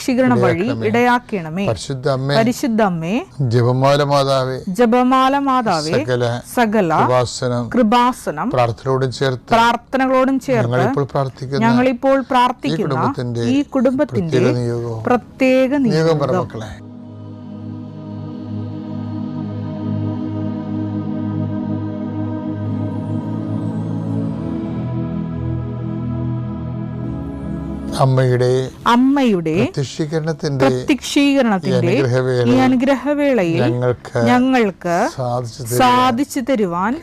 പ്രത്യക്ഷീകരണ വഴി ഇടയാക്കണമേ. പരിശുദ്ധ അമ്മേ പരിശുദ്ധ അമ്മേ ജപമാല മാതാവേ ജപമാല മാതാവേ സകല സകല കൃപാസനം കൃപാസനം പ്രാർത്ഥനയോടും ചേർത്ത് പ്രാർത്ഥനകളോടും ചേർത്ത് ഞങ്ങളിപ്പോൾ പ്രാർത്ഥിക്കുന്ന ഞങ്ങളിപ്പോൾ ഈ പ്രാർത്ഥിക്കുന്ന കുടുംബത്തിന്റെ ഈ കുടുംബത്തിന്റെ പ്രത്യേക നിയോഗം പറഞ്ഞു നിയോഗം. മക്കളെ. അമ്മയുടെ അമ്മയുടെ പ്രത്യക്ഷീകരണത്തിന്റെ പ്രത്യക്ഷീകരണത്തിന്റെ ഈ അനുഗ്രഹവേളയിൽ ഞങ്ങൾക്ക് ഞങ്ങൾക്ക് സാധിച്ചു തരുവാൻ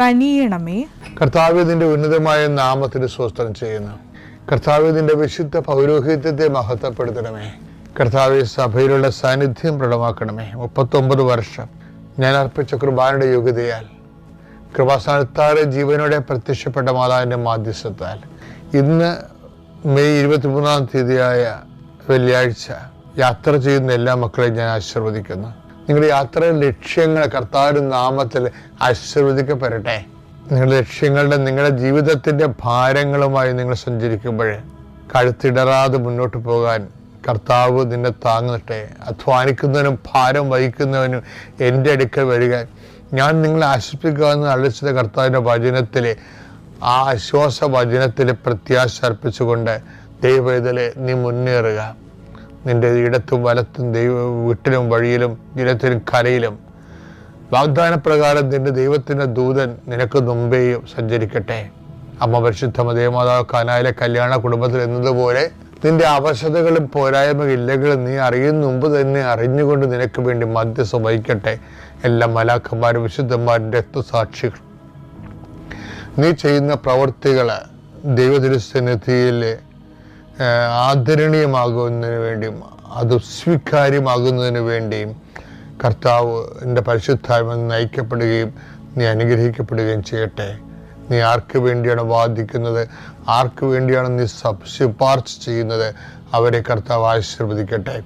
കനിയണമേ. കർത്താവ്യത്തിന്റെ ഉന്നതമായ നാമത്തിന് സ്വസ്ത്രം ചെയ്യുന്നു. കർത്താവ്യത്തിന്റെ വിശുദ്ധ പൗരോഹിത്യത്തെ മഹത്വപ്പെടുത്തണമേ. കർത്താവ് സഭയിലുള്ള സാന്നിധ്യം പ്രകടമാക്കണമേ. മുപ്പത്തൊമ്പത് വർഷം ഞാൻ അർപ്പിച്ച കുർബാനയുടെ യോഗ്യതയാൽ കൃപാസ്ഥാനത്താറ് ജീവനോടെ പ്രത്യക്ഷപ്പെട്ട മാതാവിന്റെ മാധ്യസ്ഥത്താൽ ഇന്ന് മെയ് ഇരുപത്തിമൂന്നാം തീയതിയായ വെള്ളിയാഴ്ച യാത്ര ചെയ്യുന്ന എല്ലാ മക്കളെയും ഞാൻ ആശീർവദിക്കുന്നു. നിങ്ങളുടെ യാത്രയുടെ ലക്ഷ്യങ്ങൾ കർത്താവിന്റെ നാമത്തിൽ ആശീർവദിക്കപ്പെടട്ടെ. നിങ്ങളുടെ ലക്ഷ്യങ്ങളുടെ നിങ്ങളുടെ ജീവിതത്തിന്റെ ഭാരങ്ങളുമായി നിങ്ങൾ സഞ്ചരിക്കുമ്പോൾ കഴുത്തിടറാതെ മുന്നോട്ട് പോകാൻ കർത്താവ് നിന്നെ താങ്ങട്ടെ. അധ്വാനിക്കുന്നവനും ഭാരം വഹിക്കുന്നവനും എന്റെ അടുക്കൽ വരിക. ഞാൻ നിങ്ങളെ ആശ്വസിപ്പിക്കുക എന്ന് അളിച്ചത് കർത്താവിന്റെ വചനത്തിലെ ആ ആശ്വാസ വചനത്തിൽ പ്രത്യാശ അർപ്പിച്ചുകൊണ്ട് ദൈവത്തിലെ നീ മുന്നേറുക. നിന്റെ ഇടത്തും വലത്തും ദൈവ വീട്ടിലും വഴിയിലും ഇടത്തിലും കരയിലും വാഗ്ദാന പ്രകാരം നിന്റെ ദൈവത്തിന്റെ ദൂതൻ നിനക്ക് മുമ്പേയും സഞ്ചരിക്കട്ടെ. അമ്മ പരിശുദ്ധ ദേവമാതാവ് കാനായിലെ കല്യാണ കുടുംബത്തിൽ എന്നതുപോലെ നിന്റെ അവശതകളും പോരായ്മ ഇല്ലകളും നീ അറിയുന്ന മുമ്പ് തന്നെ അറിഞ്ഞുകൊണ്ട് നിനക്ക് വേണ്ടി മധ്യസ്ഥ വഹിക്കട്ടെ. എല്ലാ മലാക്കന്മാരും വിശുദ്ധന്മാരും രക്തസാക്ഷികൾ. നീ ചെയ്യുന്ന പ്രവർത്തികൾ ദൈവതിരുസന്നിധിയിൽ ആദരണീയമാകുന്നതിന് വേണ്ടിയും അത് സ്വീകാര്യമാകുന്നതിന് വേണ്ടിയും കർത്താവ് എന്റെ പരിശുദ്ധായ്മ നയിക്കപ്പെടുകയും നീ അനുഗ്രഹിക്കപ്പെടുകയും ചെയ്യട്ടെ. നീ ആർക്ക് വേണ്ടിയാണ് വാദിക്കുന്നത്? ആർക്ക് വേണ്ടിയാണ് നീ ശുപാർശ ചെയ്യുന്നത്? അവരെ കർത്താവ് ആശീർവദിക്കട്ടെ.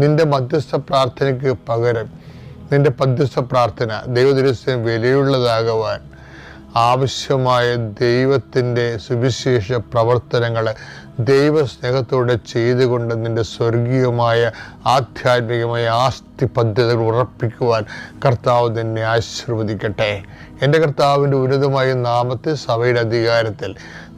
നിന്റെ മധ്യസ്ഥ പ്രാർത്ഥനയ്ക്ക് പകരം നിന്റെ മധ്യസ്ഥ പ്രാർത്ഥന ദൈവദിവസം വിലയുള്ളതാകുവാൻ ആവശ്യമായ ദൈവത്തിന്റെ സുവിശേഷ പ്രവർത്തനങ്ങൾ ദൈവസ്നേഹത്തോടെ ചെയ്തുകൊണ്ട് നിന്റെ സ്വർഗീയമായ ആധ്യാത്മികമായ ആസ്തി പദ്ധതികൾ ഉറപ്പിക്കുവാൻ കർത്താവ് നിന്നെ ആശീർവദിക്കട്ടെ. എന്റെ കർത്താവിന്റെ ഉന്നതമായ നാമത്തെ സഭയുടെ അധികാരത്തിൽ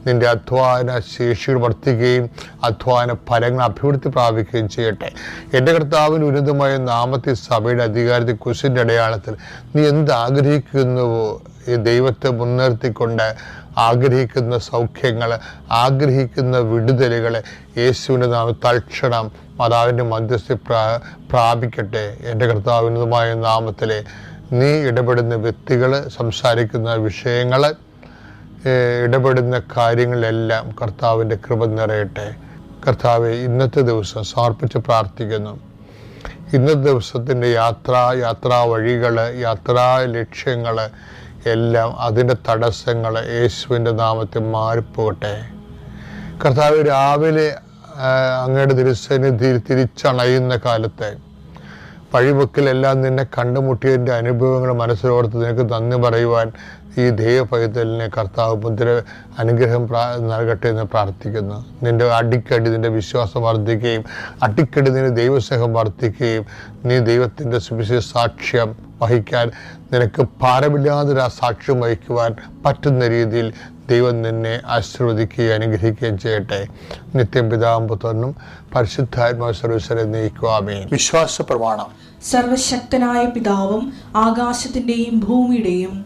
നിന്റെ അധ്വാന ശേഷികൾ വർദ്ധിക്കുകയും അധ്വാന ഫലങ്ങൾ അഭിവൃദ്ധി പ്രാപിക്കുകയും ചെയ്യട്ടെ. എന്റെ കർത്താവിന് ഉന്നതമായ നാമത്തെ സഭയുടെ അധികാരത്തിൽ കുശിന്റെ അടയാളത്തിൽ നീ എന്ത് ആഗ്രഹിക്കുന്നുവോ ഈ ദൈവത്തെ മുൻനിർത്തിക്കൊണ്ട് ആഗ്രഹിക്കുന്ന സൗഖ്യങ്ങൾ ആഗ്രഹിക്കുന്ന വിടുതലുകൾ യേശുവിന്റെ നാമം തൽക്ഷണം മാതാവിന്റെ മധ്യസ്ഥ പ്രാ പ്രാപിക്കട്ടെ. എന്റെ കർത്താവിനുമായ നാമത്തിൽ നീ ഇടപെടുന്ന വ്യക്തികൾ സംസാരിക്കുന്ന വിഷയങ്ങൾ ഇടപെടുന്ന കാര്യങ്ങളെല്ലാം കർത്താവിന്റെ കൃപ നിറയട്ടെ. കർത്താവ് ഇന്നത്തെ ദിവസം സമർപ്പിച്ച് പ്രാർത്ഥിക്കുന്നു. ഇന്നത്തെ ദിവസത്തിന്റെ യാത്ര യാത്രാ വഴികൾ യാത്രാ ലക്ഷ്യങ്ങൾ എല്ലാം അതിന്റെ തടസ്സങ്ങൾ യേശുവിന്റെ നാമത്തിൽ മാറിപ്പോകട്ടെ. കർത്താവ് രാവിലെ അങ്ങയുടെ തിരുസന്നിധിയിൽ തിരിച്ചണയുന്ന കാലത്ത് വഴിവെക്കിലെല്ലാം നിന്നെ കണ്ടുമുട്ടിയതിന്റെ അനുഭവങ്ങൾ മനസ്സിലോർത്ത് നിനക്ക് നന്ദി പറയുവാൻ ഈ ദൈവപൈതലിനെ കർത്താവ് മുദ്ര അനുഗ്രഹം പ്രാ നൽകട്ടെ എന്ന് പ്രാർത്ഥിക്കുന്നു. നിന്റെ അടിക്കടി നിന്റെ വിശ്വാസം വർദ്ധിക്കുകയും അടിക്കടി നിന്റെ ദൈവസ്നേഹം വർദ്ധിക്കുകയും നീ ദൈവത്തിന്റെ സുവിശേഷ സാക്ഷ്യം വഹിക്കാൻ നിനക്ക് ഭാരമില്ലാതൊരു ആ സാക്ഷ്യം വഹിക്കുവാൻ പറ്റുന്ന രീതിയിൽ ദൈവം നിന്നെ ആശീർവദിക്കുകയും അനുഗ്രഹിക്കുകയും ചെയ്യട്ടെ. നിത്യം പിതാവും പുത്രനും പരിശുദ്ധാത്മാ സർവീശ്വരെ നയിക്കുവാമേ വിശ്വാസ പ്രമാണം സർവശക്തനായ പിതാവും ആകാശത്തിന്റെയും ഭൂമിയുടെയും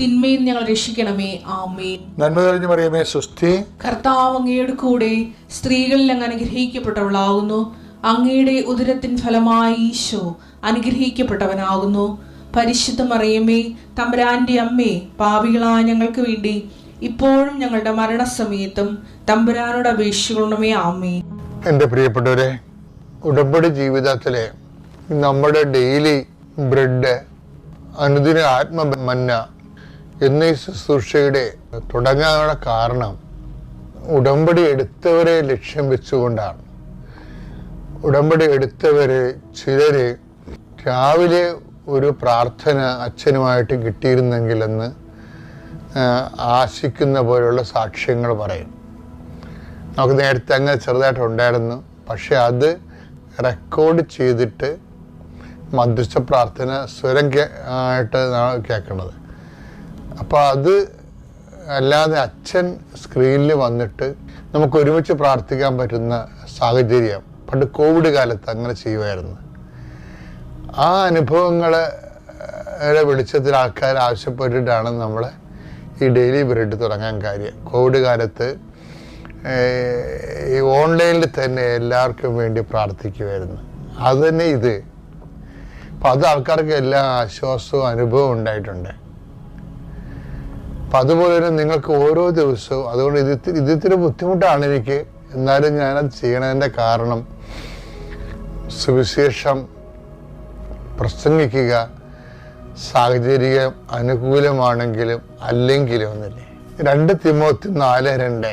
തിന്മയും ഞങ്ങൾ രക്ഷിക്കണമേ. ആമേൻ. നന്മ തെളിഞ്ഞു മറിയമേ സുസ്ഥി കർത്താവ് അങ്ങയുടെ കൂടെ സ്ത്രീകളിൽ അങ്ങ് അനുഗ്രഹിക്കപ്പെട്ടവളാകുന്നു. അങ്ങയുടെ ഉദരത്തിൻ ഫലമായി ഈശോ അനുഗ്രഹിക്കപ്പെട്ടവനാകുന്നു. പരിശുദ്ധ മറിയമേ തമ്പുരാന്റെ അമ്മേ പാവികളായ ഞങ്ങൾക്ക് വേണ്ടി ഇപ്പോഴും ഞങ്ങളുടെ മരണസമയത്തും തമ്പുരാനോട് അപേക്ഷിക്കണമേ. ആമേ എന്റെ പ്രിയപ്പെട്ടവരെ ഉടമ്പടി ജീവിതത്തിലെ നമ്മുടെ ഡെയിലി ബ്രെഡ് അനുദിന ആത്മമന്ന എന്നീ ശുശ്രൂഷയുടെ തുടങ്ങാനുള്ള കാരണം ഉടമ്പടി എടുത്തവരെ ലക്ഷ്യം വെച്ചുകൊണ്ടാണ്. ഉടമ്പടി എടുത്തവരെ ചിലര് രാവിലെ ഒരു പ്രാർത്ഥന അച്ഛനുമായിട്ട് കിട്ടിയിരുന്നെങ്കിലെന്ന് ആശിക്കുന്ന പോലുള്ള സാക്ഷ്യങ്ങൾ പറയും. നമുക്ക് നേരത്തെ അങ്ങ് ചെറുതായിട്ട് ഉണ്ടായിരുന്നു. പക്ഷെ അത് റെക്കോർഡ് ചെയ്തിട്ട് മധ്യസ്ഥ പ്രാർത്ഥന സ്വരം ആയിട്ട് കേൾക്കണത് അപ്പോൾ അത് അല്ലാതെ അച്ഛൻ സ്ക്രീനിൽ വന്നിട്ട് നമുക്ക് ഒരുമിച്ച് പ്രാർത്ഥിക്കാൻ പറ്റുന്ന സാഹചര്യം പണ്ട് കോവിഡ് കാലത്ത് അങ്ങനെ ചെയ്യുമായിരുന്നു. ആ അനുഭവങ്ങളെ വെളിച്ചത്തിൽ ആൾക്കാർ ആവശ്യപ്പെട്ടിട്ടാണ് നമ്മൾ ഈ ഡെയിലി ബ്രെഡ് തുടങ്ങാൻ കാര്യം. കോവിഡ് കാലത്ത് ഈ ഓൺലൈനിൽ തന്നെ എല്ലാവർക്കും വേണ്ടി പ്രാർത്ഥിക്കുമായിരുന്നു. അത് തന്നെ ഇത്. അപ്പം അത് ആൾക്കാർക്ക് എല്ലാ ആശ്വാസവും അനുഭവവും ഉണ്ടായിട്ടുണ്ട്. അപ്പം അതുപോലെ തന്നെ നിങ്ങൾക്ക് ഓരോ ദിവസവും അതുകൊണ്ട് ഇത് ഇതിത്തിരി ബുദ്ധിമുട്ടാണ് എനിക്ക്. എന്നാലും ഞാനത് ചെയ്യണതിന്റെ കാരണം സുവിശേഷം പ്രസംഗിക്കുക സാഹചര്യം അനുകൂലമാണെങ്കിലും അല്ലെങ്കിലും ഒന്നല്ലേ? രണ്ട് തിമോത്തി നാല് രണ്ട്.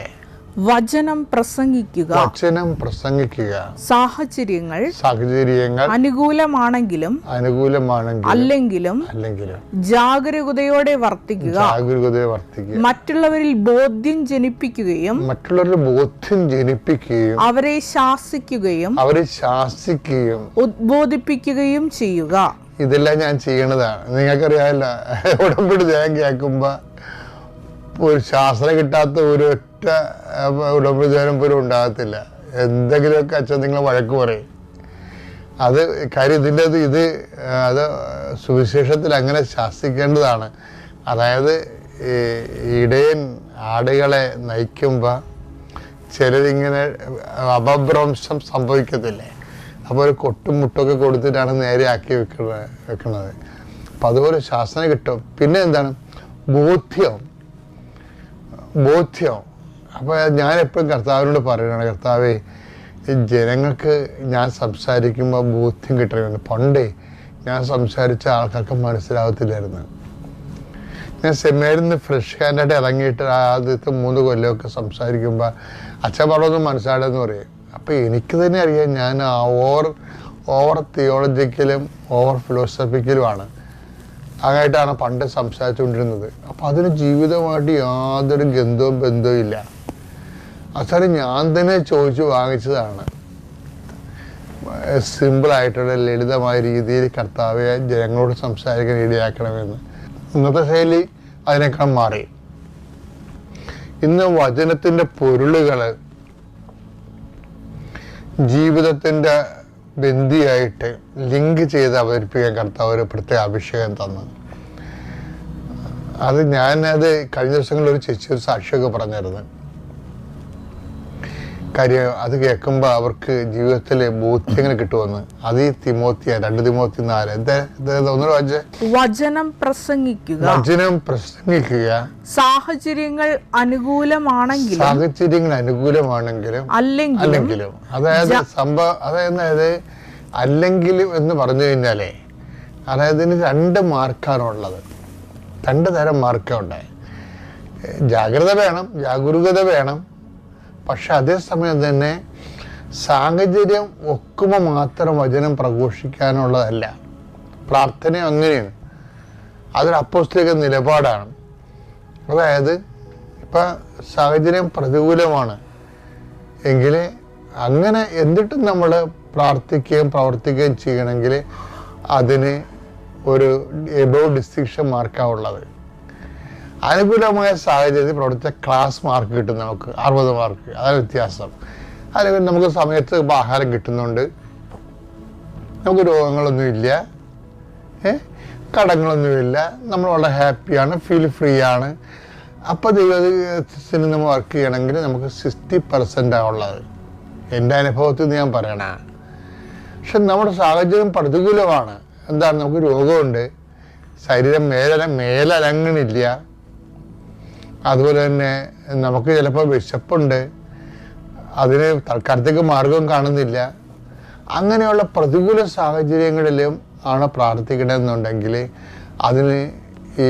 വചനം പ്രസംഗിക്കുക. വചനം പ്രസംഗിക്കുക. സാഹചര്യങ്ങൾ സാഹചര്യങ്ങൾ അനുകൂലമാണെങ്കിലും അനുകൂലമാണെങ്കിലും അല്ലെങ്കിലും അല്ലെങ്കിലും ജാഗരൂകതയോടെ വർത്തിക്കുക. ജാഗരൂകതയെ വർത്തിക്കുക. മറ്റുള്ളവരിൽ ബോധ്യം ജനിപ്പിക്കുകയും മറ്റുള്ളവരിൽ ബോധ്യം ജനിപ്പിക്കുകയും അവരെ ശാസിക്കുകയും അവരെ ശാസിക്കുകയും ഉദ്ബോധിപ്പിക്കുകയും ചെയ്യുക. ഇതെല്ലാം ഞാൻ ചെയ്യണതാണ്. നിങ്ങൾക്കറിയാമല്ലോ ഉടമ്പടി ജയം കേൾക്കുമ്പോൾ ഒരു ശാസ്ത്രം കിട്ടാത്ത ഒരൊറ്റ ധ്യാനം പോലും ഉണ്ടാകത്തില്ല. എന്തെങ്കിലുമൊക്കെ അച്ഛൻ നിങ്ങൾ വഴക്ക് പറയും. അത് കാര്യം ഇതിന്റെ അത് ഇത് അത് സുവിശേഷത്തിൽ അങ്ങനെ ശാസിക്കേണ്ടതാണ്. അതായത് ഇടയൻ ആടുകളെ നയിക്കുമ്പോൾ ചിലരിങ്ങനെ അപഭ്രംശം സംഭവിക്കത്തില്ലേ? അപ്പോൾ ഒരു കൊട്ടും മുട്ടൊക്കെ കൊടുത്തിട്ടാണ് നേരെ ആക്കി വെക്കുന്നത് വെക്കുന്നത് അപ്പം അതുപോലെ ശാസനം കിട്ടും. പിന്നെ എന്താണ്? ബോധ്യം. ബോധ്യം. അപ്പോൾ ഞാൻ എപ്പോഴും കർത്താവിനോട് പറയുകയാണ് കർത്താവേ ജനങ്ങൾക്ക് ഞാൻ സംസാരിക്കുമ്പോൾ ബോധ്യം കിട്ടണമെന്ന്. പണ്ടേ ഞാൻ സംസാരിച്ച ആൾക്കാർക്ക് മനസ്സിലാവത്തില്ലായിരുന്നു. ഞാൻ സെമിനാരിൽ നിന്ന് ഫ്രഷ് ഹാൻഡായിട്ട് ഇറങ്ങിയിട്ട് ആദ്യത്തെ മൂന്ന് കൊല്ലമൊക്കെ സംസാരിക്കുമ്പോൾ അച്ഛൻ പറഞ്ഞൊന്നും മനസ്സിലാടെന്ന് പറയും. അപ്പോൾ എനിക്ക് തന്നെ അറിയാം ഞാൻ ഓവർ ഓവർ തിയോളജിക്കലും ഓവർ ഫിലോസഫിക്കലുമാണ്. അങ്ങായിട്ടാണ് പണ്ട് സംസാരിച്ചുകൊണ്ടിരുന്നത്. അപ്പം അതിന് ജീവിതമായിട്ട് യാതൊരു ഗന്ധവും ബന്ധവും ഇല്ല. അവസാനം ഞാൻ തന്നെ ചോദിച്ചു വാങ്ങിച്ചതാണ്. സിമ്പിളായിട്ടുള്ള ലളിതമായ രീതിയിൽ കർത്താവെ ജനങ്ങളോട് സംസാരിക്കാൻ ഇടയാക്കണമെന്ന് ഇന്നത്തെ ശൈലി അതിനേക്കാൾ മാറി. ഇന്ന് വചനത്തിന്റെ പൊരുളുകൾ ജീവിതത്തിന്റെ ബന്ധിയായിട്ട് ലിങ്ക് ചെയ്ത് അവതരിപ്പിക്കാൻ കർത്താവ് ഒരു പ്രത്യേക അഭിഷേകം തന്നു. അത് ഞാനത് കഴിഞ്ഞ ദിവസങ്ങളിൽ ഒരു ചേച്ചി ഒരു സാക്ഷിയൊക്കെ പറഞ്ഞിരുന്നു കാര്യം അത് കേൾക്കുമ്പോൾ അവർക്ക് ജീവിതത്തിൽ ബോധ്യങ്ങൾ കിട്ടുമെന്ന്. അത് ഈ തിമോത്തിയ രണ്ട് തിമോത്തി നാല്. വായിച്ചേ. വചനം പ്രസംഗിക്കുക. വചനം പ്രസംഗിക്കുക. സാഹചര്യങ്ങൾ അനുകൂലമാണെങ്കിലും സാഹചര്യങ്ങൾ അനുകൂലമാണെങ്കിലും അല്ലെങ്കിലും അല്ലെങ്കിലും. അതായത് സംഭവം അതായത് അല്ലെങ്കിലും എന്ന് പറഞ്ഞു കഴിഞ്ഞാലേ അതായത് ഇതിന് രണ്ട് മാർക്കാണുള്ളത് രണ്ട് തരം മാർക്കുണ്ട് ജാഗ്രത വേണം ജാഗരൂകത വേണം പക്ഷെ അതേസമയം തന്നെ സാഹചര്യം ഒക്കുമ്പോൾ മാത്രം വചനം പ്രഘോഷിക്കാനുള്ളതല്ല. പ്രാർത്ഥന അങ്ങനെയാണ്. അതൊരു അപ്പോസ്തലിക നിലപാടാണ്. അതായത് ഇപ്പം സാഹചര്യം പ്രതികൂലമാണ്. എങ്കിൽ അങ്ങനെ എന്നിട്ടും നമ്മൾ പ്രാർത്ഥിക്കുകയും പ്രവർത്തിക്കുകയും ചെയ്യണമെങ്കിൽ അതിന് ഒരു എബോ ഡിസ്ക്രിപ്ഷൻ മാർക്കാണ് ഉള്ളത്. അനുകൂലമായ സാഹചര്യത്തിൽ പ്രവർത്തിച്ച ക്ലാസ് മാർക്ക് കിട്ടും നമുക്ക്. അറുപത് മാർക്ക് അതാണ് വ്യത്യാസം. അല്ലെങ്കിൽ നമുക്ക് സമയത്ത് ആഹാരം കിട്ടുന്നുണ്ട്. നമുക്ക് രോഗങ്ങളൊന്നുമില്ല ഏ? കടങ്ങളൊന്നുമില്ല നമ്മൾ വളരെ ഹാപ്പിയാണ് ഫീൽ ഫ്രീ ആണ്. അപ്പോൾ ദൈവത്തിന് നമ്മൾ വർക്ക് ചെയ്യണമെങ്കിൽ നമുക്ക് സിക്സ്റ്റി പെർസെന്റ് ഉള്ളത്. എന്റെ അനുഭവത്തിൽ നിന്ന് ഞാൻ പറയണ. പക്ഷെ നമ്മുടെ സാഹചര്യം പ്രതികൂലമാണ്. എന്താണ്? നമുക്ക് രോഗമുണ്ട്. ശരീരം മേലന മേലനങ്ങണില്ല അതുപോലെ തന്നെ നമുക്ക് ചിലപ്പോൾ വിശപ്പുണ്ട്. അതിന് തൽക്കാലത്തേക്ക് മാർഗം കാണുന്നില്ല. അങ്ങനെയുള്ള പ്രതികൂല സാഹചര്യങ്ങളിലും ആണ് പ്രാർത്ഥിക്കണമെന്നുണ്ടെങ്കിൽ അതിന് ഈ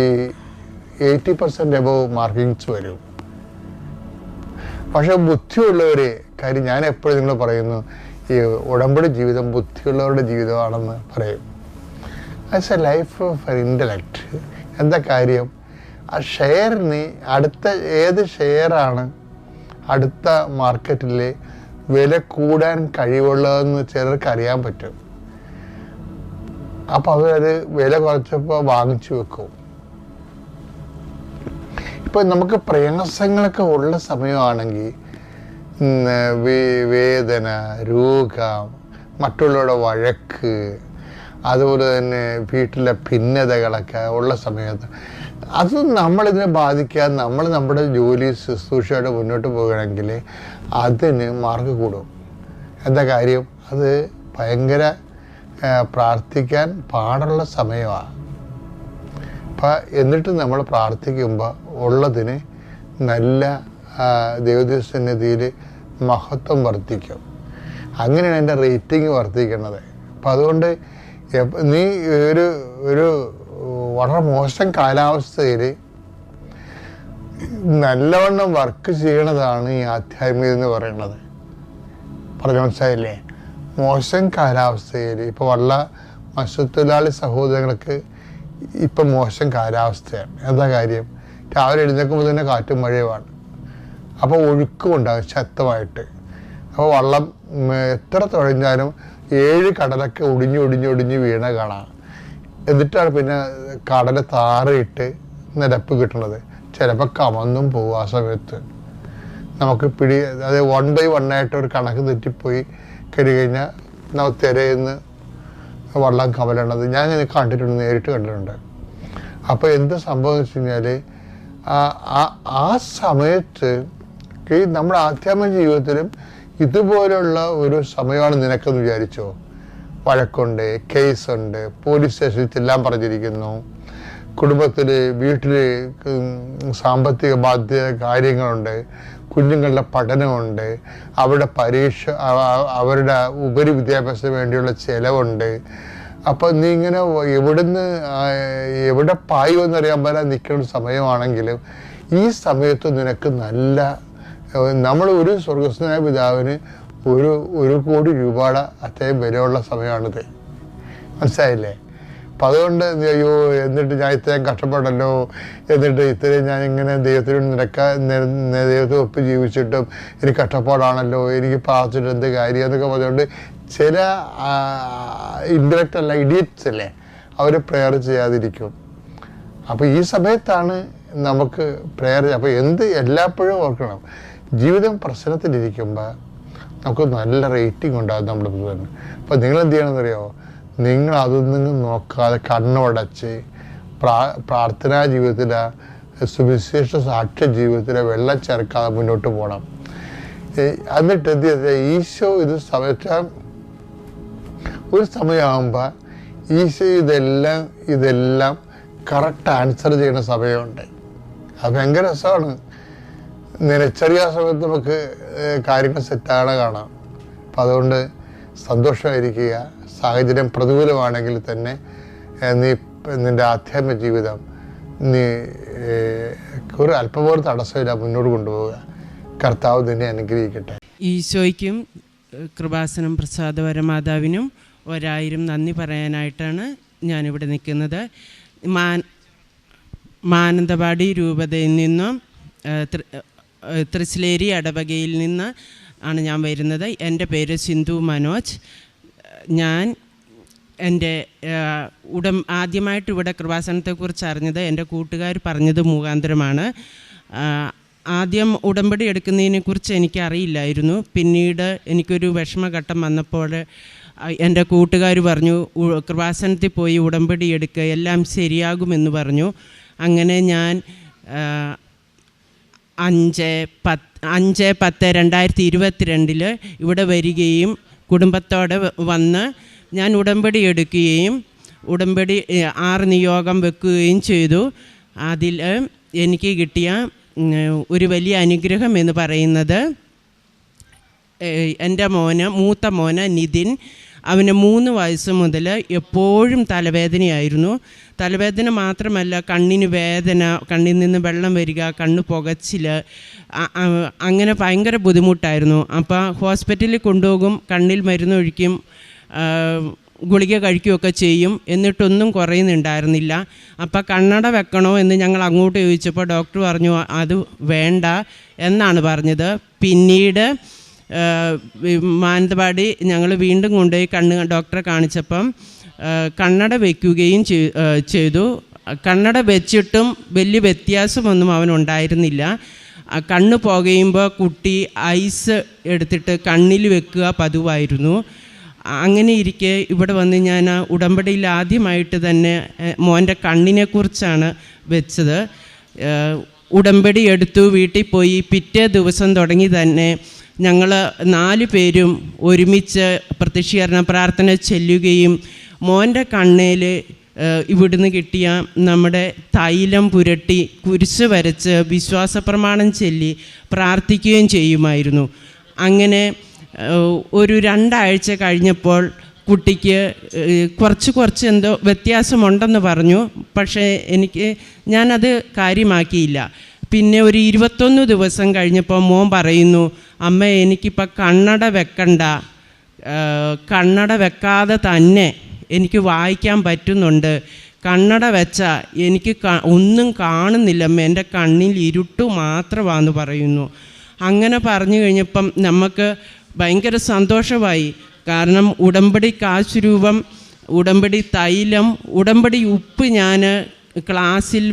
എയ്റ്റി പെർസെന്റ് എബവ് മാർക്കിങ്സ് വരും. പക്ഷെ ബുദ്ധിയുള്ളവർ കാര്യം ഞാൻ എപ്പോഴും നിങ്ങൾ പറയുന്നു ഈ ഉടമ്പടി ജീവിതം ബുദ്ധിയുള്ളവരുടെ ജീവിതമാണെന്ന് പറയും. As a life of intellect എന്താ കാര്യം? ആ ഷെയറിന് അടുത്ത ഏത് ഷെയറാണ് അടുത്ത മാർക്കറ്റിൽ വില കൂടാൻ കഴിവുള്ളതെന്ന് ചിലർക്ക് അറിയാൻ പറ്റും. അപ്പം അവരത് വില കുറച്ചപ്പോൾ വാങ്ങിച്ചു വെക്കും. ഇപ്പം നമുക്ക് പ്രയാസങ്ങളൊക്കെ ഉള്ള സമയമാണെങ്കിൽ വേദന രോഗം മറ്റുള്ളവരുടെ വഴക്ക് അതുപോലെ തന്നെ വീട്ടിലെ ഭിന്നതകളൊക്കെ ഉള്ള സമയത്ത് അത് നമ്മളിതിനെ ബാധിക്കാതെ നമ്മൾ നമ്മുടെ ജോലി ശുശ്രൂഷയോടെ മുന്നോട്ട് പോകുകയാണെങ്കിൽ അതിന് മാർക്ക് കൂടും. എന്താ കാര്യം? അത് ഭയങ്കര പ്രാർത്ഥിക്കാൻ പാടുള്ള സമയമാണ് അപ്പം എന്നിട്ട് നമ്മൾ പ്രാർത്ഥിക്കുമ്പോൾ ഉള്ളതിന് നല്ല ദൈവദസന്നിധിയിൽ മഹത്വം വർദ്ധിക്കും. അങ്ങനെയാണ് എന്റെ റേറ്റിംഗ് വർദ്ധിക്കുന്നത്. അപ്പം അതുകൊണ്ട് നീ ഒരു ഒരു വളരെ മോശം കാലാവസ്ഥയിൽ നല്ലവണ്ണം വർക്ക് ചെയ്യണതാണ് ഈ ആധ്യാത്മികത എന്ന് പറയുന്നത്. പറഞ്ഞു മനസ്സിലായില്ലേ? മോശം കാലാവസ്ഥയിൽ ഇപ്പോൾ വള്ള മത്സ്യത്തൊഴിലാളി സഹോദരങ്ങൾക്ക് ഇപ്പം മോശം കാലാവസ്ഥയാണ്. എന്താ കാര്യം? രാവിലെ എഴുന്നേൽക്കുമ്പോൾ തന്നെ കാറ്റും മഴയുമാണ്. അപ്പോൾ ഒഴുക്കും ഉണ്ടാകും ശക്തമായിട്ട്. അപ്പോൾ വള്ളം എത്ര തുഴഞ്ഞാലും ഏഴ് കടലൊക്കെ ഒടിഞ്ഞ് ഒടിഞ്ഞ് ഒടിഞ്ഞ് വീണ കാണാം. എന്നിട്ടാണ് പിന്നെ കടൽ താറിയിട്ട് നിരപ്പ് കിട്ടുന്നത്. ചിലപ്പോൾ കമന്നും പോകും ആ സമയത്ത്. നമുക്ക് പിടി അത് വൺ ബൈ വൺ ആയിട്ട് ഒരു കണക്ക് തെറ്റിപ്പോയി. കഴിഞ്ഞാൽ നമ്മൾ തിരയുന്ന വള്ളം കമലണത്. ഞാൻ ഇങ്ങനെ കണ്ടിട്ടുണ്ട് നേരിട്ട് കണ്ടിട്ടുണ്ട്. അപ്പോൾ എന്ത് സംഭവം എന്ന് വെച്ച് കഴിഞ്ഞാൽ ആ സമയത്ത് ഈ നമ്മുടെ ആധ്യാത്മിക ജീവിതത്തിലും ഇതുപോലുള്ള ഒരു സമയമാണ് നിനക്കെന്ന് വിചാരിച്ചോ? വഴക്കുണ്ട് കേസുണ്ട് പോലീസ് സ്റ്റേഷനിൽ ചെല്ലാൻ പറഞ്ഞിരിക്കുന്നു. കുടുംബത്തിൽ വീട്ടിൽ സാമ്പത്തിക ബാധ്യത കാര്യങ്ങളുണ്ട്. കുഞ്ഞുങ്ങളുടെ പഠനമുണ്ട്. അവരുടെ പരീക്ഷ അവ- അവ- അവരുടെ ഉപരി വിദ്യാഭ്യാസത്തിന് വേണ്ടിയുള്ള ചിലവുണ്ട്. അപ്പം നീ ഇങ്ങനെ എവിടുന്ന് എവിടെ പായുമെന്നറിയാൻ പോലെ നിൽക്കുന്ന സമയമാണെങ്കിലും ഈ സമയത്ത് നിനക്ക് നല്ല നമ്മൾ ഒരു സ്വർഗസ്വനായ പിതാവിന് ഒരു ഒരു കോടി രൂപയുടെ അത്രയും വിലയുള്ള സമയമാണിത്. മനസ്സിലായില്ലേ? അപ്പം അതുകൊണ്ട് അയ്യോ എന്നിട്ട് ഞാൻ ഇത്രയും കഷ്ടപ്പെടല്ലോ എന്നിട്ട് ഇത്രയും ഞാൻ ഇങ്ങനെ ദൈവത്തിനോട് നിരക്ക ദൈവത്തെ ഒപ്പ് ജീവിച്ചിട്ടും എനിക്ക് കഷ്ടപ്പാടാണല്ലോ. എനിക്ക് പ്രാർത്ഥിച്ചിട്ട് എന്ത് കാര്യം എന്നൊക്കെ പറഞ്ഞുകൊണ്ട് ചില ഇൻഡയറക്റ്റ് അല്ല ഇഡിയറ്റ്സ് അല്ലേ അവർ പ്രെയർ ചെയ്യാതിരിക്കും. അപ്പോൾ ഈ സമയത്താണ് നമുക്ക് പ്രേയർ അപ്പോൾ എന്ത് എല്ലായ്പ്പോഴും ഓർക്കണം. ജീവിതം പ്രശ്നത്തിലിരിക്കുമ്പോൾ നമുക്ക് നല്ല റേറ്റിംഗ് ഉണ്ടാകും നമ്മുടെ തന്നെ അപ്പോൾ നിങ്ങൾ എന്ത് ചെയ്യണമെന്നറിയോ നിങ്ങൾ അതൊന്നും നോക്കാതെ കണ്ണുടച്ച് പ്രാ പ്രാർത്ഥനാ ജീവിതത്തിലെ സുവിശേഷ സാക്ഷ്യ ജീവിതത്തിലെ വെള്ളം ചേർക്കാതെ മുന്നോട്ട് പോകണം എന്നിട്ട് എന്ത് ചെയ്താൽ ഈശോ ഇത് സമയത്ത് ഒരു സമയമാകുമ്പോൾ ഈശോ ഇതെല്ലാം ഇതെല്ലാം കറക്റ്റ് ആൻസർ ചെയ്യുന്ന സമയമുണ്ട്. അത് ഭയങ്കര രസമാണ്. നിലച്ചറിയ സമയത്ത് നമുക്ക് കാര്യങ്ങൾ സെറ്റാകണ കാണാം. അപ്പം അതുകൊണ്ട് സന്തോഷമായിരിക്കുക. സാഹചര്യം പ്രതികൂലമാണെങ്കിൽ തന്നെ നീ നിന്റെ ആധ്യാത്മിക ജീവിതം നീ ഒരു അല്പം പോലും തടസ്സമില്ല മുന്നോട്ട് കൊണ്ടുപോവുക. കർത്താവ് നിന്നെ അനുഗ്രഹിക്കട്ടെ. ഈശോയ്ക്കും കൃപാസനം പ്രസാദപരമാതാവിനും ഒരായിരം നന്ദി പറയാനായിട്ടാണ് ഞാനിവിടെ നിൽക്കുന്നത്. മാൻ മാനന്തവാടി രൂപതയിൽ നിന്നും ഏഹ്, അടവകയിൽ നിന്ന് ആണ് ഞാൻ വരുന്നത്. എന്റെ പേര് സിന്ധു മനോജ്. ഞാൻ എന്റെ ഉടം ആദ്യമായിട്ട് ഇവിടെ കൃപാസനത്തെക്കുറിച്ച് അറിഞ്ഞത് എന്റെ കൂട്ടുകാർ പറഞ്ഞത് മുഖാന്തരമാണ്. ആദ്യം ഉടമ്പടി എടുക്കുന്നതിനെക്കുറിച്ച് എനിക്ക് അറിയില്ലായിരുന്നു പിന്നീട് എനിക്കൊരു വിഷമഘട്ടം വന്നപ്പോൾ എന്റെ കൂട്ടുകാർ പറഞ്ഞു "ഉ- കൃപാസനത്തിൽ പോയി ഉടമ്പടി എടുക്കുക എല്ലാം ശരിയാകുമെന്ന് പറഞ്ഞു. അങ്ങനെ ഞാൻ അഞ്ച് പത്ത് അഞ്ച് പത്ത് രണ്ടായിരത്തി ഇരുപത്തിരണ്ടിൽ ഇവിടെ വരികയും കുടുംബത്തോടെ വന്ന് ഞാൻ ഉടമ്പടി എടുക്കുകയും ഉടമ്പടി ആറ് നിയോഗം വെക്കുകയും ചെയ്തു. അതിൽ എനിക്ക് കിട്ടിയ ഒരു വലിയ അനുഗ്രഹം എന്ന് പറയുന്നത് എന്റെ മോന് മൂത്ത മോന് നിതിൻ അവന് മൂന്ന് വയസ്സ് മുതൽ എപ്പോഴും തലവേദനയായിരുന്നു. തലവേദന മാത്രമല്ല കണ്ണിന് വേദന കണ്ണിൽ നിന്ന് വെള്ളം വരിക കണ്ണ് പുകച്ചിൽ അങ്ങനെ ഭയങ്കര ബുദ്ധിമുട്ടായിരുന്നു. അപ്പോൾ ഹോസ്പിറ്റലിൽ കൊണ്ടുപോകും കണ്ണിൽ മരുന്നൊഴിക്കും ഗുളിക കഴിക്കുകയൊക്കെ ചെയ്യും. എന്നിട്ടൊന്നും കുറയുന്നുണ്ടായിരുന്നില്ല. അപ്പോൾ കണ്ണട വെക്കണോ എന്ന് ഞങ്ങൾ അങ്ങോട്ട് ചോദിച്ചപ്പോൾ ഡോക്ടർ പറഞ്ഞു അത് വേണ്ട എന്നാണ് പറഞ്ഞത്. പിന്നീട് മാനന്തവാടി ഞങ്ങൾ വീണ്ടും കൊണ്ടുപോയി കണ്ണ് ഡോക്ടറെ കാണിച്ചപ്പം കണ്ണട വയ്ക്കുകയും ചെയ്- ചെയ്തു. കണ്ണട വെച്ചിട്ടും വലിയ വ്യത്യാസമൊന്നും അവനുണ്ടായിരുന്നില്ല ഉണ്ടായിരുന്നില്ല. കണ്ണ് പുകയുമ്പോൾ കുട്ടി ഐസ് എടുത്തിട്ട് കണ്ണിൽ വെക്കുക പതിവായിരുന്നു. അങ്ങനെ ഇരിക്കെ ഇവിടെ വന്ന് ഞാൻ ഉടമ്പടിയിൽ ആദ്യമായിട്ട് തന്നെ മോന്റെ കണ്ണിനെക്കുറിച്ചാണ് വെച്ചത്. ഉടമ്പടി എടുത്തു വീട്ടിൽ പോയി പിറ്റേ ദിവസം തുടങ്ങി തന്നെ ഞങ്ങൾ നാല് പേരും ഒരുമിച്ച് പ്രത്യക്ഷീകരണ പ്രാർത്ഥന ചെല്ലുകയും മോന്റെ കണ്ണേൽ ഇവിടുന്ന് കിട്ടിയ നമ്മുടെ തൈലം പുരട്ടി കുരിശ് വരച്ച് വിശ്വാസപ്രമാണം ചൊല്ലി പ്രാർത്ഥിക്കുകയും ചെയ്യുമായിരുന്നു. അങ്ങനെ ഒരു രണ്ടാഴ്ച കഴിഞ്ഞപ്പോൾ കുട്ടിക്ക് കുറച്ച് കുറച്ച് എന്തോ വ്യത്യാസമുണ്ടെന്ന് പറഞ്ഞു. പക്ഷേ എനിക്ക് ഞാനത് കാര്യമാക്കിയില്ല. പിന്നെ ഒരു ഇരുപത്തൊന്ന് ദിവസം കഴിഞ്ഞപ്പോൾ മോൻ പറയുന്നു അമ്മ എനിക്കിപ്പോൾ കണ്ണട വെക്കണ്ട. കണ്ണട വെക്കാതെ തന്നെ എനിക്ക് വായിക്കാൻ പറ്റുന്നുണ്ട്. കണ്ണട വെച്ചാൽ എനിക്ക് ഒന്നും കാണുന്നില്ലമ്മ എന്റെ കണ്ണിൽ ഇരുട്ടു മാത്രമാണെന്ന് പറയുന്നു. അങ്ങനെ പറഞ്ഞു കഴിഞ്ഞപ്പം നമുക്ക് ഭയങ്കര സന്തോഷമായി. കാരണം ഉടമ്പടി കാശുരൂപം ഉടമ്പടി തൈലം ഉടമ്പടി ഉപ്പ് ഞാൻ ക്ലാസ്സിൽ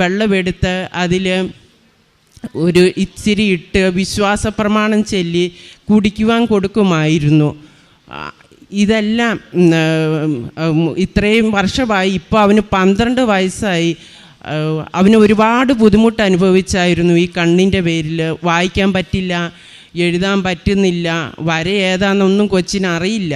വെള്ളമെടുത്ത് അതിൽ ഒരു ഇച്ചിരി ഇട്ട് വിശ്വാസ പ്രമാണം ചൊല്ലി കുടിക്കുവാൻ കൊടുക്കുമായിരുന്നു. ഇതെല്ലാം ഇത്രയും വർഷമായി ഇപ്പോൾ അവന് പന്ത്രണ്ട് വയസ്സായി. അവന് ഒരുപാട് ബുദ്ധിമുട്ട് അനുഭവിച്ചായിരുന്നു ഈ കണ്ണിന്റെ പേരിൽ വായിക്കാൻ പറ്റില്ല എഴുതാൻ പറ്റുന്നില്ല വര ഏതാണെന്നൊന്നും കൊച്ചിന് അറിയില്ല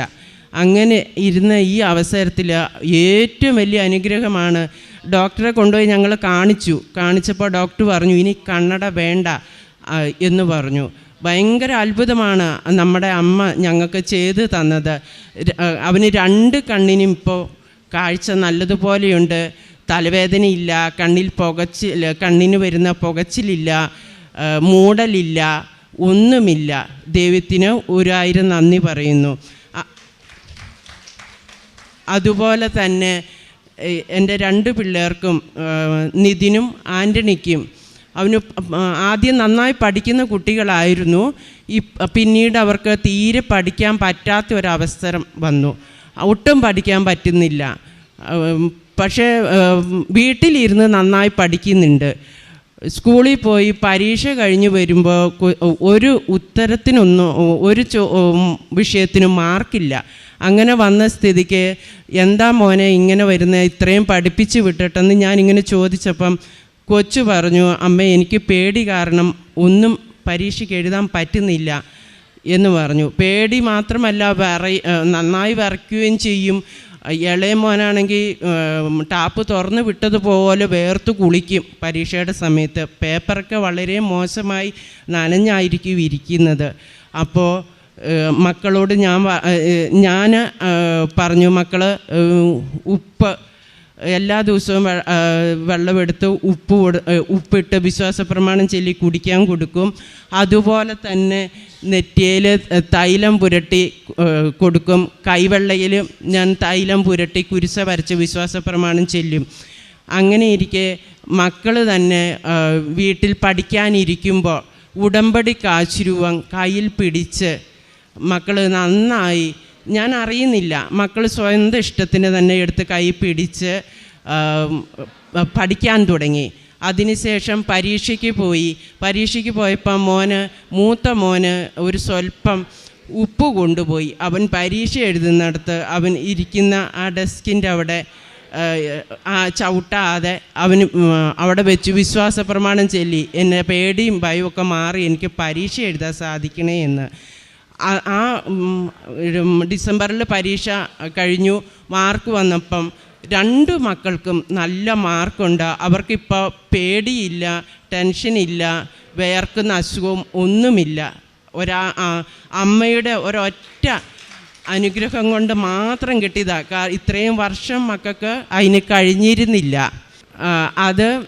അങ്ങനെ ഇരുന്ന ഈ അവസരത്തിൽ ഏറ്റവും വലിയ അനുഗ്രഹമാണ്. ഡോക്ടറെ കൊണ്ടുപോയി ഞങ്ങൾ കാണിച്ചു. കാണിച്ചപ്പോൾ ഡോക്ടർ പറഞ്ഞു ഇനി കണ്ണട വേണ്ട എന്ന് പറഞ്ഞു. ഭയങ്കര അത്ഭുതമാണ് നമ്മുടെ അമ്മ ഞങ്ങൾക്ക് ചെയ്ത് തന്നത്. അവന് രണ്ട് കണ്ണിനും ഇപ്പോൾ കാഴ്ച നല്ലതുപോലെയുണ്ട്. തലവേദനയില്ല കണ്ണിൽ പുകച്ചിൽ കണ്ണിന് വരുന്ന പുകച്ചിലില്ല മൂടലില്ല ഒന്നുമില്ല. ദൈവത്തിന് ഒരായിരം നന്ദി പറയുന്നു. അതുപോലെ തന്നെ എന്റെ രണ്ട് പിള്ളേർക്കും നിതിനും ആന്റണിക്കും അവന് ആദ്യം നന്നായി പഠിക്കുന്ന കുട്ടികളായിരുന്നു. ഈ പിന്നീട് അവർക്ക് തീരെ പഠിക്കാൻ പറ്റാത്ത ഒരവസരം വന്നു. ഒട്ടും പഠിക്കാൻ പറ്റുന്നില്ല. പക്ഷേ വീട്ടിലിരുന്ന് നന്നായി പഠിക്കുന്നുണ്ട്. സ്കൂളിൽ പോയി പരീക്ഷ കഴിഞ്ഞ് വരുമ്പോൾ ഒരു ഉത്തരത്തിനൊന്നും ഒരു വിഷയത്തിനും മാർക്കില്ല. അങ്ങനെ വന്ന സ്ഥിതിക്ക് എന്താ മോനെ ഇങ്ങനെ വരുന്നത് ഇത്രയും പഠിപ്പിച്ച് വിട്ടിട്ടെന്ന് ഞാനിങ്ങനെ ചോദിച്ചപ്പം കൊച്ചു പറഞ്ഞു അമ്മ എനിക്ക് പേടി കാരണം ഒന്നും പരീക്ഷയ്ക്ക് എഴുതാൻ പറ്റുന്നില്ല. എന്ന് പറഞ്ഞു. പേടി മാത്രമല്ല വിറ നന്നായി വരയ്ക്കുകയും ചെയ്യും. ഇളയ മോനാണെങ്കിൽ ടാപ്പ് തുറന്ന് വിട്ടതുപോലെ വേർത്ത് കുളിക്കും പരീക്ഷയുടെ സമയത്ത്. പേപ്പറൊക്കെ വളരെ മോശമായി നനഞ്ഞായിരിക്കും ഇരിക്കുന്നത്. അപ്പോൾ മക്കളോട് ഞാൻ ഞാൻ പറഞ്ഞു മക്കൾ ഉപ്പ് എല്ലാ ദിവസവും വെള്ളമെടുത്ത് ഉപ്പ് ഉപ്പിട്ട് വിശ്വാസ പ്രമാണം ചൊല്ലി കുടിക്കാൻ കൊടുക്കും. അതുപോലെ തന്നെ നെറ്റിയിൽ തൈലം പുരട്ടി കൊടുക്കും. കൈവെള്ളയിൽ ഞാൻ തൈലം പുരട്ടി കുരിശ വരച്ച് വിശ്വാസ പ്രമാണം ചെല്ലും. അങ്ങനെ ഇരിക്കെ മക്കൾ തന്നെ വീട്ടിൽ പഠിക്കാനിരിക്കുമ്പോൾ ഉടമ്പടി കാശുരൂപം കയ്യിൽ പിടിച്ച് മക്കൾ നന്നായി. ഞാൻ അറിയുന്നില്ല. മക്കൾ സ്വന്തം ഇഷ്ടത്തിന് തന്നെ എടുത്ത് കൈ പിടിച്ച് പഠിക്കാൻ തുടങ്ങി. അതിനുശേഷം പരീക്ഷയ്ക്ക് പോയി. പരീക്ഷയ്ക്ക് പോയപ്പോൾ മോന് മൂത്ത മോന് ഒരു സ്വല്പം ഉപ്പ് കൊണ്ടുപോയി. അവൻ പരീക്ഷ എഴുതുന്നിടത്ത് അവൻ ഇരിക്കുന്ന ആ ഡെസ്കിന്റെ അവിടെ ആ, ചവിട്ടാതെ അവന് അവിടെ വെച്ച് വിശ്വാസ പ്രമാണം ചൊല്ലി. എന്നെ പേടിയും ഭയവും ഒക്കെ മാറി എനിക്ക് പരീക്ഷ എഴുതാൻ സാധിക്കണേ എന്ന്. ആ- ഡിസംബറിൽ പരീക്ഷ കഴിഞ്ഞു മാർക്ക് വന്നപ്പം രണ്ട് മക്കൾക്കും നല്ല മാർക്കുണ്ട്. അവർക്കിപ്പോൾ പേടിയില്ല ടെൻഷനില്ല വേർക്കുന്ന അസുഖവും ഒന്നുമില്ല. ഒരാ അമ്മയുടെ ഒരൊറ്റ അനുഗ്രഹം കൊണ്ട് മാത്രം കിട്ടിയതാ. ഇത്രയും വർഷം മക്കൾക്ക് അതിന് കഴിഞ്ഞിരുന്നില്ല. അത്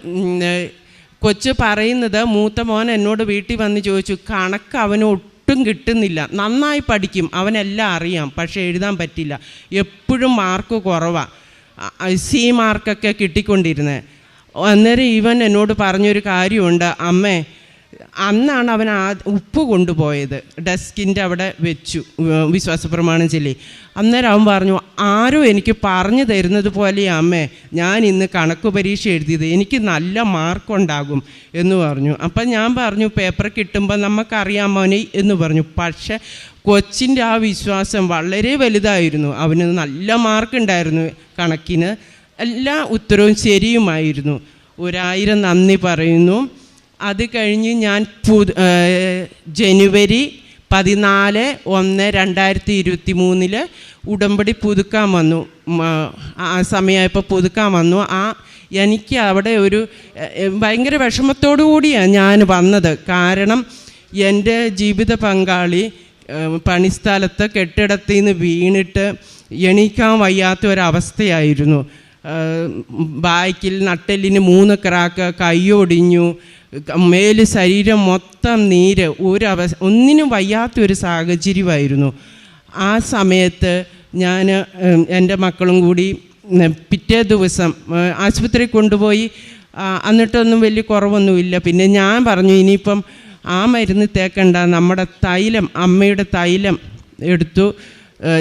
കൊച്ചു പറയുന്നത് മൂത്ത മോൻ എന്നോട് വീട്ടിൽ വന്ന് ചോദിച്ചു കണക്ക് അവന് ഒട്ടും കിട്ടുന്നില്ല. നന്നായി പഠിക്കും. അവനെല്ലാം അറിയാം. പക്ഷേ എഴുതാൻ പറ്റില്ല. എപ്പോഴും മാർക്ക് കുറവാണ് സി മാർക്കൊക്കെ കിട്ടിക്കൊണ്ടിരുന്നത് അന്നേരം ഇവൻ എന്നോട് പറഞ്ഞൊരു കാര്യമുണ്ട്. അമ്മേ അന്നാണ് അവൻ ആ ഉപ്പ് കൊണ്ടുപോയത്. ഡെസ്കിന്റെ അവിടെ വെച്ചു. വിശ്വാസപ്രമാണം വിശ്വാസ പ്രമാണം ചൊല്ലി. അന്നേരം അവൻ പറഞ്ഞു ആരോ എനിക്ക് പറഞ്ഞു തരുന്നത് പോലെയാ അമ്മേ ഞാൻ ഇന്ന് കണക്ക് പരീക്ഷ എഴുതിയത്. എനിക്ക് നല്ല മാർക്കുണ്ടാകും എന്ന് പറഞ്ഞു. അപ്പം ഞാൻ പറഞ്ഞു പേപ്പർ കിട്ടുമ്പോൾ നമുക്കറിയാം മോനെ എന്ന് പറഞ്ഞു. പക്ഷേ കൊച്ചിന്റെ ആ വിശ്വാസം വളരെ വലുതായിരുന്നു. അവന് നല്ല മാർക്കുണ്ടായിരുന്നു കണക്കിന്. എല്ലാ ഉത്തരവും ശരിയുമായിരുന്നു. ഒരായിരം നന്ദി പറയുന്നു. അത് കഴിഞ്ഞ് ഞാൻ പുതു ജനുവരി പതിനാല് ഒന്ന് രണ്ടായിരത്തി ഇരുപത്തി മൂന്നിൽ ഉടമ്പടി പുതുക്കാൻ വന്നു. ആ സമയമായപ്പോൾ പുതുക്കാൻ വന്നു. ആ എനിക്ക് അവിടെ ഒരു ഭയങ്കര വിഷമത്തോടു കൂടിയാണ് ഞാൻ വന്നത്. കാരണം എന്റെ ജീവിത പങ്കാളി പണിസ്ഥലത്ത് കെട്ടിടത്തിൽ നിന്ന് വീണിട്ട് എണീക്കാൻ വയ്യാത്ത ഒരവസ്ഥയായിരുന്നു. ബാക്കിൽ നട്ടെല്ലിന് മൂന്ന് ക്രാക്ക് കൈയൊടിഞ്ഞു മേൽ ശരീരം മൊത്തം നീര് ഒരു അവ ഒന്നിനും വയ്യാത്തൊരു സാഹചര്യമായിരുന്നു. ആ സമയത്ത് ഞാൻ എന്റെ മക്കളും കൂടി പിറ്റേ ദിവസം ആശുപത്രി കൊണ്ടുപോയി എന്നിട്ടൊന്നും വലിയ കുറവൊന്നുമില്ല. പിന്നെ ഞാൻ പറഞ്ഞു ഇനിയിപ്പം ആ മരുന്ന് തേക്കണ്ട നമ്മുടെ തൈലം അമ്മയുടെ തൈലം എടുത്തു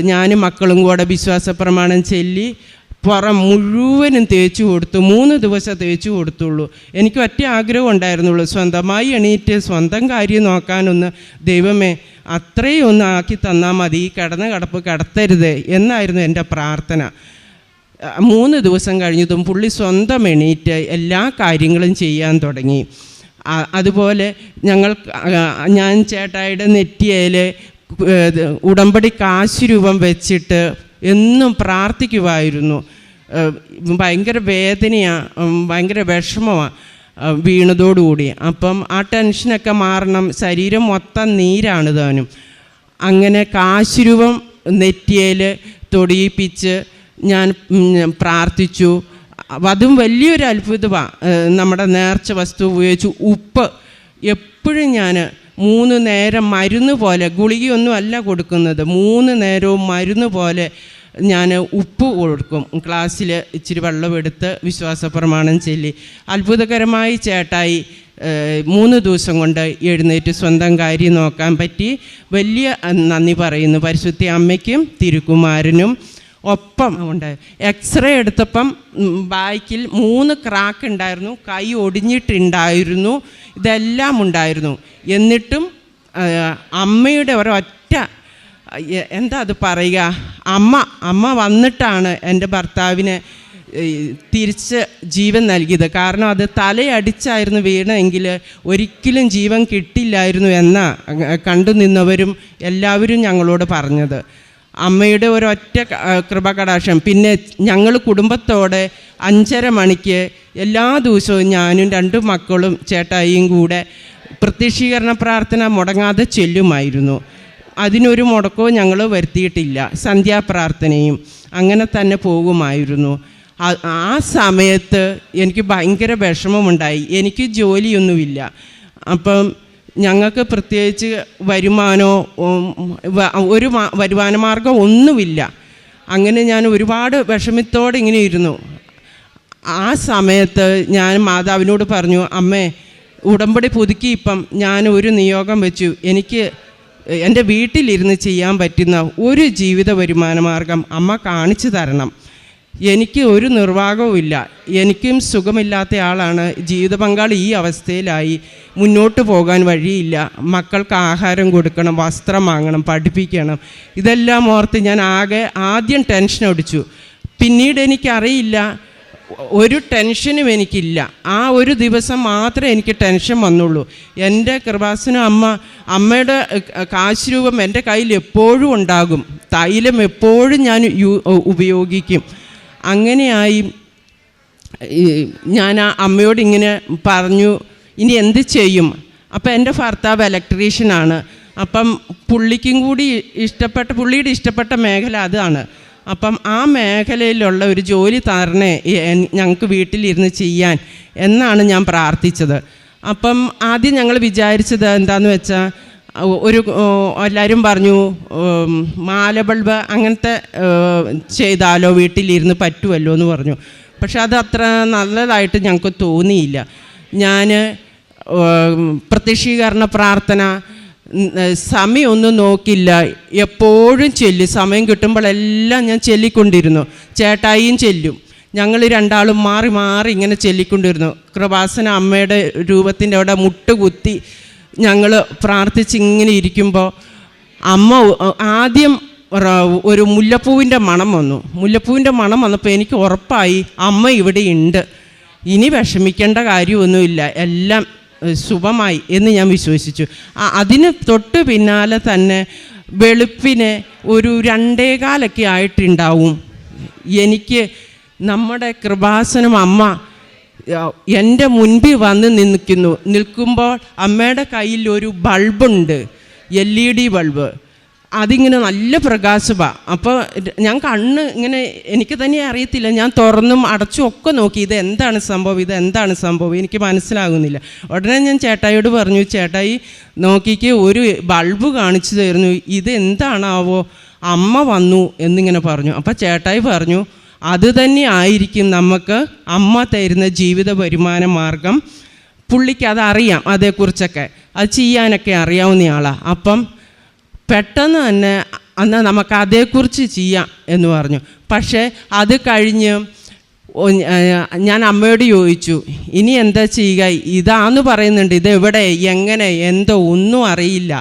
ഞാനും മക്കളും കൂടെ വിശ്വാസപ്രമാണം ചൊല്ലി പുറം മുഴുവനും തേച്ചു കൊടുത്തു. മൂന്ന് ദിവസം തേച്ചു കൊടുത്തുള്ളൂ. എനിക്ക് ഒറ്റ ആഗ്രഹം ഉണ്ടായിരുന്നുള്ളൂ. സ്വന്തമായി എണീറ്റ് സ്വന്തം കാര്യം നോക്കാനൊന്ന് ദൈവമേ അത്രയും ഒന്ന് ആക്കി തന്നാൽ മതി. ഈ കിടന്ന കടപ്പ് കടത്തരുത് എന്നായിരുന്നു എന്റെ പ്രാർത്ഥന. മൂന്ന് ദിവസം കഴിഞ്ഞതും പുള്ളി സ്വന്തം എണീറ്റ് എല്ലാ കാര്യങ്ങളും ചെയ്യാൻ തുടങ്ങി. അതുപോലെ ഞങ്ങൾ ഞാൻ ചേട്ടായിയുടെ നെറ്റിയയിൽ ഉടമ്പടി കാശ് രൂപം വെച്ചിട്ട് എന്നും പ്രാർത്ഥിക്കുമായിരുന്നു ഭയങ്കര വേദനയാണ് ഭയങ്കര വിഷമമാണ് വീണതോടുകൂടി. അപ്പം ആ ടെൻഷനൊക്കെ മാറണം. ശരീരം മൊത്തം നീരാണ് താനും. അങ്ങനെ കാശുരൂപം നെറ്റിയേൽ തൊടിയിപ്പിച്ച് ഞാൻ പ്രാർത്ഥിച്ചു. അതും വലിയൊരു അത്ഭുതമാണ് നമ്മുടെ നേർച്ച വസ്തു ഉപയോഗിച്ച് ഉപ്പ് എപ്പോഴും ഞാൻ മൂന്ന് നേരം മരുന്ന് പോലെ ഗുളികയൊന്നും അല്ല കൊടുക്കുന്നത്. മൂന്ന് നേരവും മരുന്ന് പോലെ ഞാൻ ഉപ്പ് കൊടുക്കും. ക്ലാസ്സിൽ ഇച്ചിരി വെള്ളമെടുത്ത് വിശ്വാസ പ്രമാണം ചൊല്ലി. അത്ഭുതകരമായി ചേട്ടായി മൂന്ന് ദിവസം കൊണ്ട് എഴുന്നേറ്റ് സ്വന്തം കാര്യം നോക്കാൻ പറ്റി. വലിയ നന്ദി പറയുന്നു. പരിശുദ്ധി അമ്മയ്ക്കും തിരുക്കുമാരനും ഒപ്പം ഉണ്ട്. എക്സ്റേ എടുത്തപ്പം ബാക്കിൽ മൂന്ന് ക്രാക്ക് ഉണ്ടായിരുന്നു. കൈ ഒടിഞ്ഞിട്ടുണ്ടായിരുന്നു. ഇതെല്ലാം ഉണ്ടായിരുന്നു. എന്നിട്ടും അമ്മയുടെ ഒരൊറ്റ എന്താ അത് പറയുക? അമ്മ അമ്മ വന്നിട്ടാണ് എന്റെ ഭർത്താവിനെ തിരിച്ച് ജീവൻ നൽകിയത്. കാരണം അത് തലയടിച്ചായിരുന്നു വീണെങ്കിൽ ഒരിക്കലും ജീവൻ കിട്ടില്ലായിരുന്നു എന്ന കണ്ടു നിന്നവരും എല്ലാവരും ഞങ്ങളോട് പറഞ്ഞത്. അമ്മയുടെ ഒരൊറ്റ കൃപകടാക്ഷം. പിന്നെ ഞങ്ങൾ കുടുംബത്തോടെ അഞ്ചര മണിക്ക് എല്ലാ ദിവസവും ഞാനും രണ്ട് മക്കളും ചേട്ടായിയും കൂടെ പ്രത്യക്ഷീകരണ പ്രാർത്ഥന മുടങ്ങാതെ ചെല്ലുമായിരുന്നു. അതിനൊരു മുടക്കവും ഞങ്ങൾ വരുത്തിയിട്ടില്ല. സന്ധ്യാപ്രാർത്ഥനയും അങ്ങനെ തന്നെ പോകുമായിരുന്നു. ആ സമയത്ത് എനിക്ക് ഭയങ്കര വിഷമമുണ്ടായി. എനിക്ക് ജോലിയൊന്നുമില്ല. അപ്പം ഞങ്ങൾക്ക് പ്രത്യേകിച്ച് വരുമാനോ ഒരു വരുമാന മാർഗം ഒന്നുമില്ല. അങ്ങനെ ഞാൻ ഒരുപാട് വിഷമത്തോടെ ഇങ്ങനെ ഇരുന്നു. ആ സമയത്ത് ഞാൻ മാതാവിനോട് പറഞ്ഞു അമ്മേ ഉടമ്പടി പുതുക്കി ഇപ്പം ഞാൻ ഒരു നിയോഗം വെച്ചു. എനിക്ക് എന്റെ വീട്ടിലിരുന്ന് ചെയ്യാൻ പറ്റുന്ന ഒരു ജീവിത വരുമാന മാർഗം അമ്മ കാണിച്ചു തരണം. എനിക്ക് ഒരു നിർവാഹവുമില്ല എനിക്കും സുഖമില്ലാത്ത ആളാണ്. ജീവിത പങ്കാളി ഈ അവസ്ഥയിലായി. മുന്നോട്ട് പോകാൻ വഴിയില്ല. മക്കൾക്ക് ആഹാരം കൊടുക്കണം വസ്ത്രം വാങ്ങണം പഠിപ്പിക്കണം. ഇതെല്ലാം ഓർത്ത് ഞാൻ ആകെ ആദ്യം ടെൻഷൻ അടിച്ചു. പിന്നീട് എനിക്കറിയില്ല. ഒരു ടെൻഷനും എനിക്കില്ല. ആ ഒരു ദിവസം മാത്രമേ എനിക്ക് ടെൻഷൻ വന്നുള്ളൂ. എന്റെ കൃപാസനം അമ്മ അമ്മയുടെ കാശ് രൂപം എന്റെ കയ്യിൽ എപ്പോഴും ഉണ്ടാകും. തൈലം എപ്പോഴും ഞാൻ ഉപയോഗിക്കും. അങ്ങനെയായി. ഞാൻ ആ അമ്മയോട് ഇങ്ങനെ പറഞ്ഞു ഇനി എന്ത് ചെയ്യും? അപ്പം എന്റെ ഭർത്താവ് ഇലക്ട്രീഷ്യനാണ് അപ്പം പുള്ളിക്കും കൂടി ഇഷ്ടപ്പെട്ട പുള്ളിയുടെ ഇഷ്ടപ്പെട്ട മേഖല അതാണ്. അപ്പം ആ മേഖലയിലുള്ള ഒരു ജോലി തരണേ ഞങ്ങൾക്ക് വീട്ടിലിരുന്ന് ചെയ്യാൻ എന്നാണ് ഞാൻ പ്രാർത്ഥിച്ചത്. അപ്പം ആദ്യം ഞങ്ങൾ വിചാരിച്ചത് എന്താണെന്ന് വെച്ചാൽ ഒരു എല്ലാവരും പറഞ്ഞു മാല ബൾബ് അങ്ങനത്തെ ചെയ്താലോ വീട്ടിലിരുന്ന് പറ്റുമല്ലോ എന്ന് പറഞ്ഞു. പക്ഷെ അത് അത്ര നല്ലതായിട്ട് ഞങ്ങൾക്ക് തോന്നിയില്ല. ഞാൻ പ്രത്യക്ഷീകരണ പ്രാർത്ഥന സമയമൊന്നും നോക്കില്ല. എപ്പോഴും ചെല്ലും. സമയം കിട്ടുമ്പോഴെല്ലാം ഞാൻ ചെല്ലിക്കൊണ്ടിരുന്നു. ചേട്ടായിയും ചെല്ലും. ഞങ്ങൾ രണ്ടാളും മാറി മാറി ഇങ്ങനെ ചെല്ലിക്കൊണ്ടിരുന്നു. കൃപാസന അമ്മയുടെ രൂപത്തിന്റെ അവിടെ മുട്ടുകുത്തി ഞങ്ങൾ പ്രാർത്ഥിച്ച് ഇങ്ങനെ ഇരിക്കുമ്പോൾ അമ്മ ആദ്യം ഒരു മുല്ലപ്പൂവിന്റെ മണം വന്നു. മുല്ലപ്പൂവിന്റെ മണം വന്നപ്പോൾ എനിക്ക് ഉറപ്പായി അമ്മ ഇവിടെ ഉണ്ട് ഇനി വിഷമിക്കേണ്ട കാര്യമൊന്നുമില്ല. എല്ലാം ശുഭമായി എന്ന് ഞാൻ വിശ്വസിച്ചു. അതിന് തൊട്ട് പിന്നാലെ തന്നെ വെളുപ്പിന് ഒരു രണ്ടേകാലൊക്കെ ആയിട്ടുണ്ടാവും. എനിക്ക് നമ്മുടെ കൃപാസനം അമ്മ എന്റെ മുൻപിൽ വന്ന് നിൽക്കുന്നു. നിൽക്കുമ്പോൾ അമ്മയുടെ കയ്യിൽ ഒരു ബൾബുണ്ട്. L E D bulb. അതിങ്ങനെ നല്ല പ്രകാശമാണ് അപ്പോൾ ഞാൻ കണ്ണ് ഇങ്ങനെ എനിക്ക് തന്നെ അറിയത്തില്ല. ഞാൻ തുറന്നും അടച്ചും ഒക്കെ നോക്കി. ഇത് എന്താണ് സംഭവം? ഇത് എന്താണ് സംഭവം? എനിക്ക് മനസ്സിലാകുന്നില്ല. ഉടനെ ഞാൻ ചേട്ടായിയോട് പറഞ്ഞു ചേട്ടായി നോക്കിക്ക് ഒരു ബൾബ് കാണിച്ചു തരുന്നു. ഇത് എന്താണാവോ? അമ്മ വന്നു എന്നിങ്ങനെ പറഞ്ഞു. അപ്പോൾ ചേട്ടായി പറഞ്ഞു അത് തന്നെ ആയിരിക്കും നമുക്ക് അമ്മ തരുന്ന ജീവിത വരുമാന മാർഗം. പുള്ളിക്ക് അതറിയാം അതേക്കുറിച്ചൊക്കെ. അത് ചെയ്യാനൊക്കെ അറിയാവുന്നയാളാണ് അപ്പം പെട്ടെന്ന് തന്നെ എന്നാൽ നമുക്ക് അതേക്കുറിച്ച് ചെയ്യാം എന്ന് പറഞ്ഞു. പക്ഷേ അത് കഴിഞ്ഞ് ഞാൻ അമ്മയോട് ചോദിച്ചു ഇനി എന്താ ചെയ്യുക? ഇതാന്ന് പറയുന്നുണ്ട് ഇത് എവിടെ എങ്ങനെ? എന്തോ ഒന്നും അറിയില്ല.